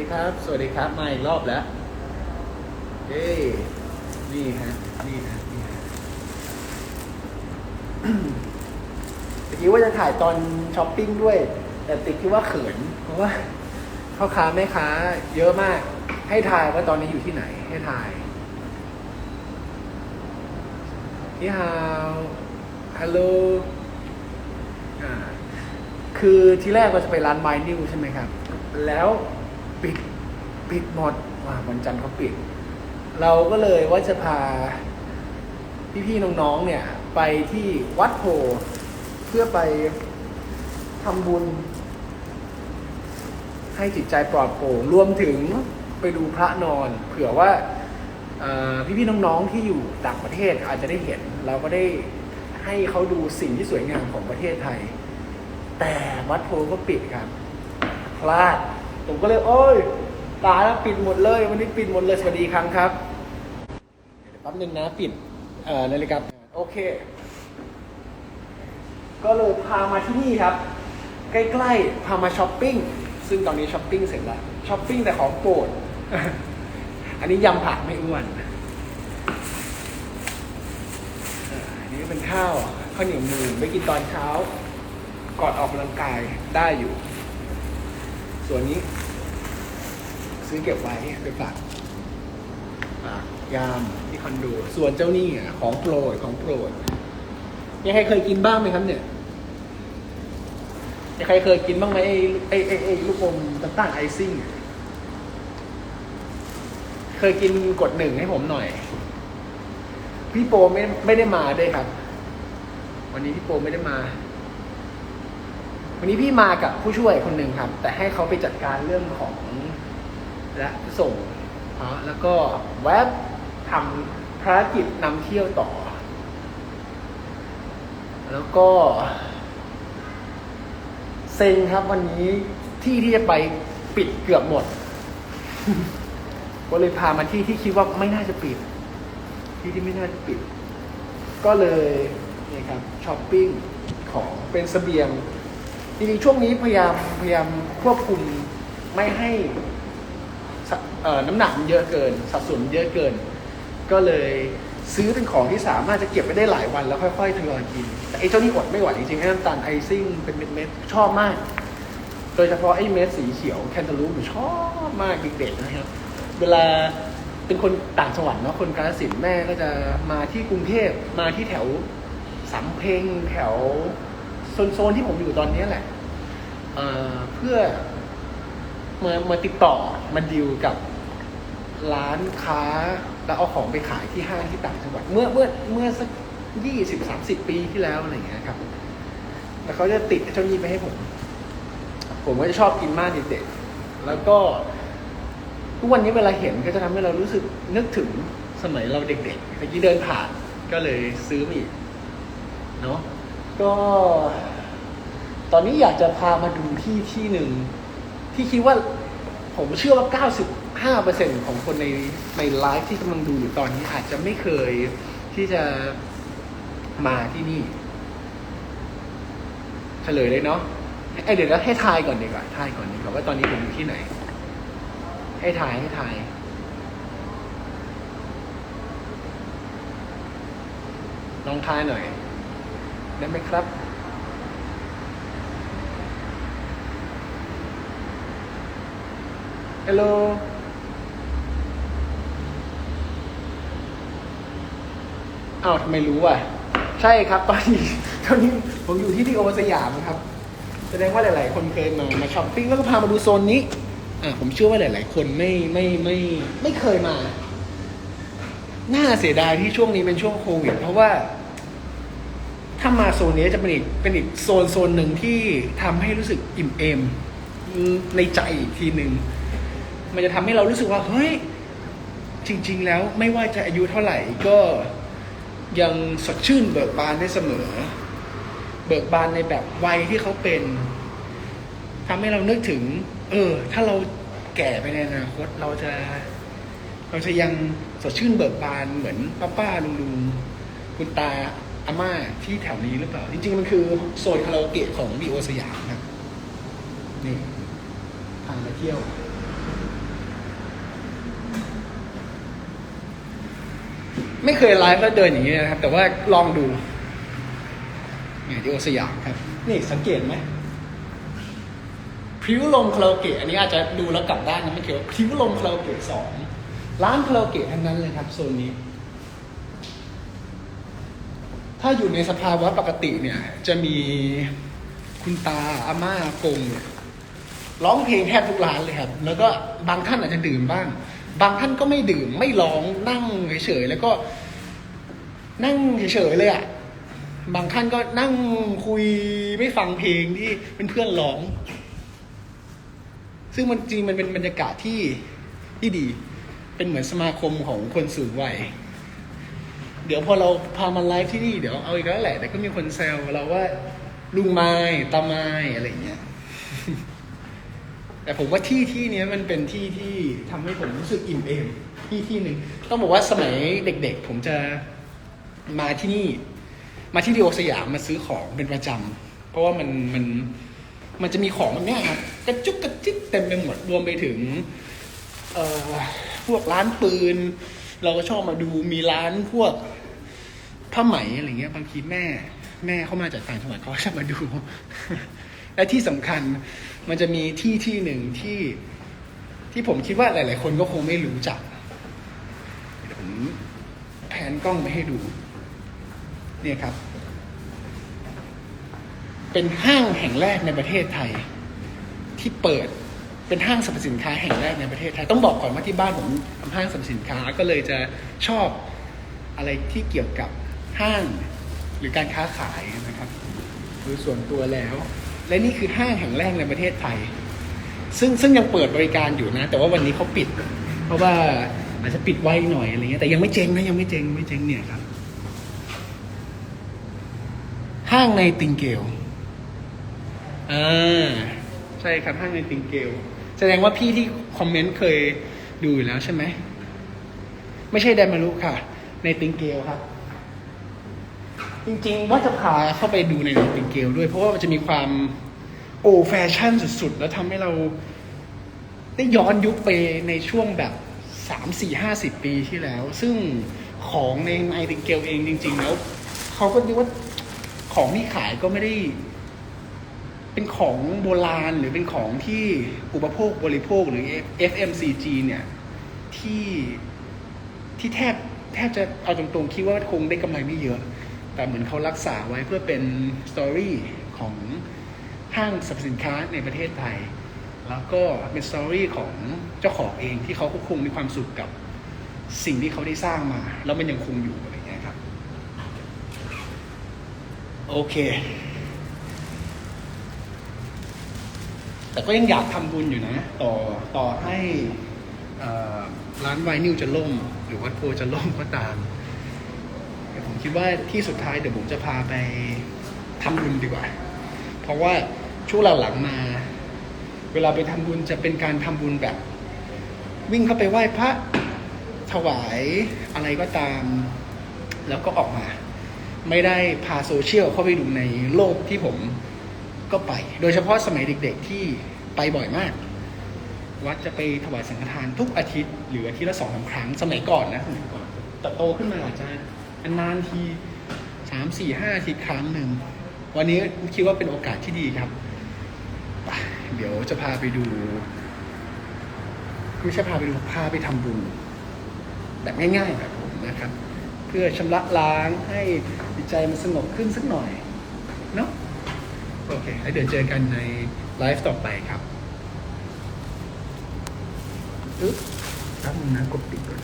ดีครับ สวัสดีครับ มาอีกรอบแล้ว เอ้นี่ฮะ นี่ฮะ นี่ฮะเมื่อกี้ว่าจะถ่ายตอนช้อปปิ้งด้วย แต่ติดที่ว่าเขิน เพราะว่าพ่อค้าแม่ค้า เยอะมาก ให้ทายว่าตอนนี้อยู่ที่ไหน ให้ทายนี่ฮาวฮัลโหลคือที่แรกเราจะไปร้านไมนิวใช่ไหมครับ แล้ว ปิดปิดหมดว่าวันจันทร์เขาปิด เราก็เลยว่าจะพาพี่ๆน้องๆเนี่ย ไปที่วัดโพเพื่อไปทำบุญ ให้จิตใจปลอดโปร่งรวมถึงไปดูพระนอน เผื่อว่าพี่ๆน้องๆที่อยู่ต่างประเทศอาจจะได้เห็น เราก็ได้ให้เขาดูสิ่งที่สวยงามของประเทศไทย แต่วัดโพก็ปิดครับ พลาด ผมก็เลยโอ้ยตายแล้วปิดหมดเลย วันนี้ปิดหมดเลยสวัสดีครั้งครับเดี๋ยวแป๊บนึงนะปิดเอ่อนาฬิกาโอเค ก็เลยพามาที่นี่ครับ ใกล้ๆพามาช้อปปิ้งซึ่งตอนนี้ช้อปปิ้งเสร็จแล้วช้อปปิ้งแต่ของโปรดอันนี้ยำผักไม่อ้วนอันนี้เป็นข้าวข้าวเหนียวมูนไปกินตอนเช้าก่อนออกกำลังกายได้อยู่ ส่วนนี้ ซื้อเก็บไว้ไปฝากฝากยามที่คอนโดส่วนเจ้านี่อะของโปรดของโปรดยังใครเคยกินบ้างไหมครับ เนี่ยยังใครเคยกินบ้างไหมไอ้ไอ้ไอ้ไอ้ลูกอมต่างๆไอซิ่งอะเคยกินกดหนึ่งให้ผมหน่อย พี่โปไม่ไม่ได้มาด้วยครับ วันนี้พี่โปไม่ได้มา วันนี้พี่มากับผู้ช่วยคนหนึ่งครับ แต่ให้เขาไปจัดการเรื่องของและส่งนะแล้วก็แวบทำภารกิจนำเที่ยวต่อ แล้วก็ เซ็งครับวันนี้ที่ที่จะไปปิดเกือบหมด ก็เลยพามาที่ที่คิดว่าไม่น่าจะปิด ที่ที่ไม่น่าจะปิด ก็เลยนี่ครับช้อปปิ้งของเป็นเสบียง จริงๆช่วงนี้พยายามพยายามควบคุมไม่ให้สเอ่อน้ำหนักมันเยอะเกิน สัดส่วนมันเยอะเกิน ก็เลยซื้อเป็นของที่สามารถจะเก็บไว้ได้หลายวันแล้วค่อยๆทยอยกิน แต่ไอ้เจ้านี่อดไม่ไหวจริงๆไอ้น้ำตาลไอซิ่งเป็นเม็ดๆชอบมาก โดยเฉพาะไอ้เม็ดสีเขียวแคนตาลูปชอบมากเด็กๆนะครับ เวลาเป็นคนต่างจังหวัดเนาะคนกาฬสินธุ์แม่ก็จะมาที่กรุงเทพมาที่แถวสำเพ็งแถว โซนๆที่ผมอยู่ตอนนี้แหละเออเพื่อมามาติดต่อมาดีลกับร้านค้าแล้วเอาของไปขายที่ห้างที่ต่างจังหวัด เมื่อเมื่อเมื่อสักยี่สิบสามสิบปีที่แล้วอะไรอย่างเงี้ยครับ แล้วเขาจะติดเจ้านี้ไปให้ผม ผมก็จะชอบกินมากเด็กๆแล้วก็ทุกวันนี้เวลาเห็นก็จะทำให้เรารู้สึกนึกถึงสมัยเราเด็กๆเมื่อกี้เดินผ่านก็เลยซื้อมาอีกเนาะ ก็ ตอนนี้อยากจะพามาดูที่ที่หนึ่ง ที่คิดว่าผมเชื่อว่า 95%ของคนในในไลฟ์ที่กำลังดูอยู่ตอนนี้อาจจะไม่เคยที่จะมาที่นี่เฉลยเลยเนาะไอเดี๋ยวเราให้ทายก่อนดีกว่าทายก่อนดีกว่าว่าตอนนี้ผมอยู่ที่ไหน ให้ทายให้ทายลองทายหน่อย ได้ไหมครับฮัลโหลอ้าวทำไมรู้อะ ใช่ครับ ตอนนี้ตอนนี้ผมอยู่ที่ที่โอสยามครับ แสดงว่าหลาย ๆ คนเคยมามาช้อปปิ้งแล้วก็พามาดูโซนนี้ อ่าผมเชื่อว่าหลาย ๆ คนไม่ไม่ไม่ไม่เคยมา น่าเสียดายที่ช่วงนี้เป็นช่วงโควิด เพราะว่า ถ้ามาโซนนี้จะเป็นอีกเป็นอีกโซนโซนหนึ่งที่ทำให้รู้สึกอิ่มเอมในใจอีกทีหนึ่งมันจะทำให้เรารู้สึกว่าเฮ้ยจริง ๆ แล้วไม่ว่าจะอายุเท่าไหร่ก็ยังสดชื่นเบิกบานได้เสมอ เบิกบานในแบบวัยที่เขาเป็นทำให้เรานึกถึง เออ ถ้าเราแก่ไปในอนาคตเราจะ เราจะยังสดชื่นเบิกบานเหมือนป้าป้าลุงลุงคุณตา อาม่าที่แถวนี้หรือเปล่า จริง ๆ มันคือโซนคาราโอเกะของบีโอสยามนะนี่ทางมาเที่ยว ไม่เคยไลฟ์แล้วเดินอย่างนี้นะครับ แต่ว่าลองดูนี่บีโอสยามครับ นี่สังเกตไหมพริ้วลมคาราโอเกะอันนี้อาจจะดูแล้วกลับด้านนะไม่เกี่ยวพริ้วลมคาราโอเกะสองร้านคาราโอเกะทั้งนั้นเลยครับโซนนี้ ถ้าอยู่ในสภาวะปกติเนี่ย จะมีคุณตาอาม่ากงเนี่ยร้องเพลงแทบทุกร้านเลยครับ แล้วก็บางท่านอาจจะดื่มบ้าง บางท่านก็ไม่ดื่มไม่ร้องนั่งเฉยๆแล้วก็นั่งเฉยๆเลยอะ่ะบางท่านก็นั่งคุยไม่ฟังเพลงที่เป็นเพื่อนร้อง ซึ่งมันจริงมันเป็นบรรยากาศที่ที่ดี เป็นเหมือนสมาคมของคนสูงวัย เดี๋ยวพอเราพามาไลฟ์ที่นี่เดี๋ยวเอาอีกแล้วแหละแต่ก็มีคนแซวเราว่าลุงไม้ตาไม้อะไรอย่างเงี้ยแต่ผมว่าที่ที่เนี้ยมันเป็นที่ที่ทำให้ผมรู้สึกอิ่มเอมที่ที่หนึ่งต้องบอกว่าสมัยเด็ก ๆ ผมจะมาที่นี่ มาที่ดีโอสยามมาซื้อของเป็นประจำเพราะว่ามันมันมันจะมีของแบบเนี้ยครับกระจุกกระจิกเต็มไปหมดรวมไปถึง เอ่อพวกร้านปืน เราก็ชอบมาดูมีร้านพวกผ้าไหมอะไรเงี้ยบางทีแม่ แม่เข้ามาจากต่างจังหวัดเขาก็จะมาดู และที่สำคัญมันจะมีที่ที่หนึ่งที่ที่ผมคิดว่าหลาย ๆ คนก็คงไม่รู้จักผมแผนกล้องไปให้ดู เนี่ยครับ เป็นห้างแห่งแรกในประเทศไทย ที่เปิด เป็นห้างสรรพสินค้าแห่งแรกในประเทศไทยต้องบอกก่อนว่าที่บ้านผมทำห้างสรรพสินค้าก็เลยจะชอบอะไรที่เกี่ยวกับห้างหรือการค้าขายนะครับโดยส่วนตัวแล้ว และนี่คือห้างแห่งแรกในประเทศไทย ซึ่งซึ่งยังเปิดบริการอยู่นะ แต่ว่าวันนี้เขาปิด เพราะว่าอาจจะปิดไว้หน่อยอะไรเงี้ยแต่ยังไม่เจ๊งนะยังไม่เจ๊งไม่เจ๊งเนี่ยครับ ห้างในติงเกลอ่าใช่ครับห้างในติงเกล แสดงว่าพี่ที่คอมเมนต์เคยดูอยู่แล้วใช่ไหม ไม่ใช่ไดมารุค่ะ ในติงเกลครับ จริงๆว่าจะพาเข้าไปดูในติงเกลด้วย เพราะว่ามันจะมีความโอแฟชั่นสุดๆ แล้วทำให้เราได้ย้อนยุคไปในช่วงแบบสามสี่ห้าสิบปีที่แล้ว ซึ่งของในในติงเกลเองจริง ๆ แล้วเขาก็ดูว่าของที่ขายก็ไม่ได้ เป็นของโบราณหรือเป็นของที่อุปโภคบริโภคหรือ FMCG เนี่ยที่ที่แทบแทบจะเอาตรงๆ คิดว่าคงได้กำไรไม่เยอะ แต่เหมือนเขารักษาไว้เพื่อเป็นสตอรี่ของห้างสรรพสินค้าในประเทศไทย แล้วก็เป็นสตอรี่ของเจ้าของเองที่เขาก็คงมีความสุขกับสิ่งที่เขาได้สร้างมา แล้วมันยังคงอยู่อะไรเงี้ยครับ โอเค แต่ก็ยังอยากทำบุญอยู่นะ ต่อต่อให้ร้านไวนิวจะล่ม หรือวัดโพจะล่มก็ตามแต่ผมคิดว่าที่สุดท้ายเดี๋ยวผมจะพาไปทำบุญดีกว่า เพราะว่าช่วงหลังๆมา เวลาไปทำบุญจะเป็นการทำบุญแบบ วิ่งเข้าไปไหว้พระถวายอะไรก็ตาม แล้วก็ออกมา ไม่ได้พาโซเชียลเข้าไปดูในโลกที่ผม ก็ไป โดยเฉพาะสมัยเด็ก ๆ ที่ไปบ่อยมาก วัดจะไปถวายสังฆทานทุกอาทิตย์หรืออาทิตย์ละสองสามครั้งสมัยก่อนนะสมัยก่อนแต่โตขึ้นมาอาจจะนานทีสามสี่ห้าอาทิตย์ครั้งหนึ่ง วันนี้คิดว่าเป็นโอกาสที่ดีครับ เดี๋ยวจะพาไปดูไม่ใช่พาไปดูพาไปทำบุญ แบบง่ายๆแบบผมนะครับ เพื่อชำระล้างให้จิตใจมันสงบขึ้นสักหน่อยเนาะ โอเคแล้วเดี๋ยวเจอกันในไลฟ์ต่อไปครับอึ๊บครับนึงนะกดปิดก่อน